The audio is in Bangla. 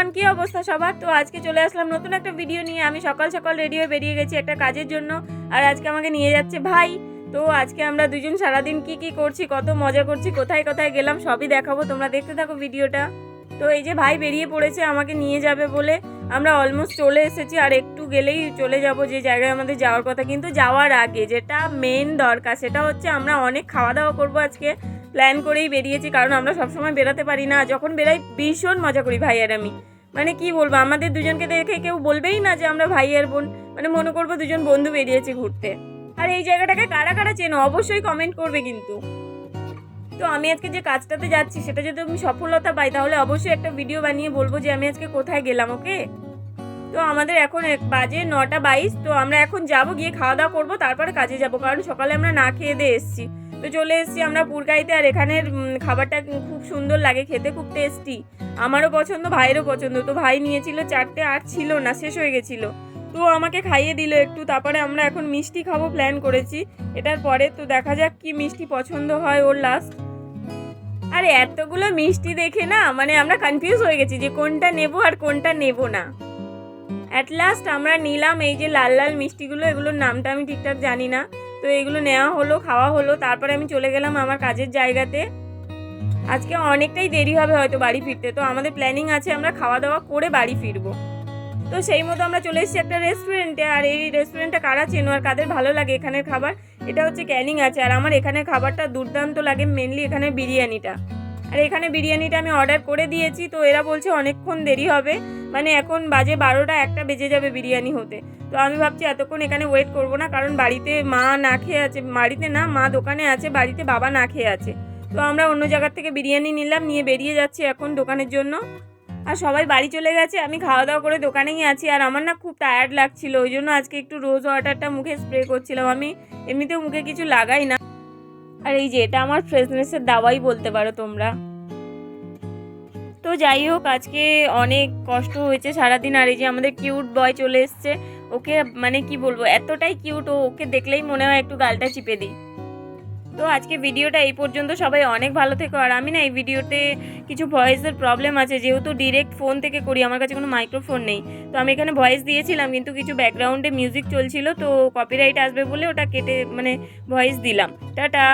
এভরিওয়ান কি অবস্থা সবার? তো আজকে চলে আসলাম নতুন একটা ভিডিও নিয়ে। আমি সকাল সকাল রেডি হয়ে বেরিয়ে গেছি একটা কাজের জন্য, আর আজকে আমাকে নিয়ে যাচ্ছে ভাই। তো আজকে আমরা দুজন সারাদিন কি কি করছি, কত মজা করছি, কোথায় কোথায় গেলাম সবই দেখাবো। তোমরা দেখতে থাকো ভিডিওটা তো এই যে ভাই বেরিয়ে পড়েছে, আমাকে নিয়ে যাবে বলে আমরা অলমোস্ট চলে এসেছি। আর একটু গেলেই চলে যাব যে জায়গায় আমাদের যাওয়ার কথা। কিন্তু যাওয়ার আগে যেটা মেন দরকার, সেটা হচ্ছে আমরা অনেক খাওয়া দাওয়া করব আজকে। প্ল্যান করেই বেরিয়েছি, কারণ আমরা সবসময় বেরোতে পারি না। যখন বেরাই ভীষণ মজা করি ভাই আর আমি। মানে কি বলব, আমাদের দুজনকে দেখে কেউ বলবেই না যে আমরা ভাই আর বোন। মানে মনে করব দুজন বন্ধু বেরিয়েছি ঘুরতে। আর এই জায়গাটাকে কারা কারা চেনো? অবশ্যই কমেন্ট করবে কিন্তু। তো আমি আজকে যে কাজটাতে যাচ্ছি, সেটা যদি আমি সফলতা পাই, তাহলে অবশ্যই একটা ভিডিও বানিয়ে বলব যে আমি আজকে কোথায় গেলাম, ওকে? তো আমাদের এখন বাজে নটা বাইশ, তো আমরা এখন যাব, গিয়ে খাওয়া দাওয়া করব, তারপরে কাজে যাব। কারণ সকালে আমরা না খেয়ে দিয়ে এসেছি। তো চলে এসেছি আমরা পুরকাইতে, আর এখানের খাবারটা খুব সুন্দর লাগে, খেতে খুব টেস্টি আমারও পছন্দ, ভাইয়েরও পছন্দ। তো ভাই নিয়েছিল চারটে, আর ছিল না, শেষ হয়ে গেছিল। তো আমাকে খাইয়ে দিল একটু, তারপরে আমরা এখন মিষ্টি খাব প্ল্যান করেছি। এটার পরে তো দেখা যাক কি মিষ্টি পছন্দ হয় ওর লাস্ট আরে এতগুলো মিষ্টি দেখে না মানে আমরা কনফিউজ হয়ে গেছি যে কোনটা নেব আর কোনটা নেব না। অ্যাট লাস্ট আমরা নিলাম এই যে লাল লাল মিষ্টিগুলো, এগুলোর নামটা আমি ঠিকঠাক জানি না। তো এগুলো নেওয়া হলো, খাওয়া হলো, তারপরে আমি চলে গেলাম আমার কাজের জায়গাতে। আজকে অনেকটাই দেরি হবে হয়তো বাড়ি ফিরতে, তো আমাদের প্ল্যানিং আছে আমরা খাওয়া দাওয়া করে বাড়ি ফিরবো। তো সেই মতো আমরা চলে এসেছি একটা রেস্টুরেন্টে আর এই রেস্টুরেন্টটা কারা চেনো আর কাদের ভালো লাগে এখানের খাবার? এটা হচ্ছে ক্যানিং আছে, আর আমার এখানের খাবারটা দুর্দান্ত লাগে মেনলি এখানে বিরিয়ানিটা। আর এখানে বিরিয়ানিটা আমি অর্ডার করে দিয়েছি, তো এরা বলছে অনেকক্ষণ দেরি হবে। মানে এখন বাজে বারোটা, একটা বেজে যাবে বিরিয়ানি হতে। তো আমি ভাবছি এতক্ষণ এখানে ওয়েট করব না, কারণ বাড়িতে মা না খেয়ে আছে, বাড়িতে না, মা দোকানে আছে, বাড়িতে বাবা না খেয়ে আছে। তো আমরা অন্য জায়গার থেকে বিরিয়ানি নিলাম, নিয়ে বেরিয়ে যাচ্ছি এখন দোকানের জন্য। আর সবাই বাড়ি চলে গেছে, আমি খাওয়া দাওয়া করে দোকানেই আছি। আর আমার না খুব টায়ার্ড লাগছিল, ওই জন্য আজকে একটু রোজ ওয়াটারটা মুখে স্প্রে করছিলাম। আমি এমনিতেও মুখে কিছু লাগাই না। আর এই যে, এটা আমার ফ্রেশনেসের দাওয়াই বলতে পারো তোমরা। তো যাই হোক, আজকে অনেক কষ্ট হয়েছে সারাদিন। আর এই যে আমাদের কিউট বয় চলে এসছে, ওকে মানে কি বলব, এতটাই কিউট ও ওকে দেখলেই মনে হয় একটু গালটা চিপে দিই। তো আজকে ভিডিওটা এই পর্যন্ত, সবাই অনেক ভালো থেকো। আর আমি না এই ভিডিওতে কিছু ভয়েসের প্রবলেম আছে, যেহেতু ডিরেক্ট ফোন থেকে করি, আমার কাছে কোনো মাইক্রোফোন নেই। তো আমি এখানে ভয়েস দিয়েছিলাম, কিন্তু কিছু ব্যাকগ্রাউন্ডে মিউজিক চলছিল, তো কপিরাইট আসবে বলে ওটা কেটে মানে ভয়েস দিলাম। টাটা!